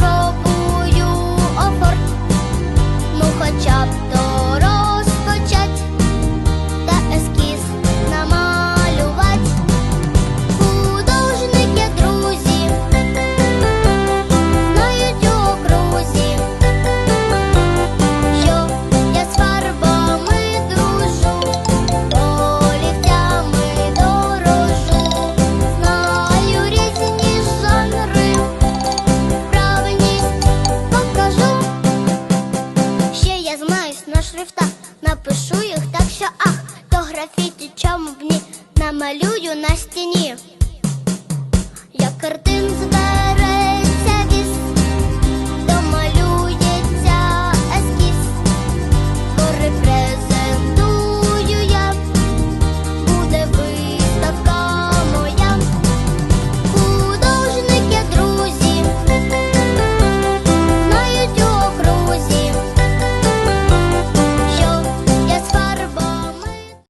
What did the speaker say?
спробую офорт, ну хоча б то. малюю на стіні, я картин зберу.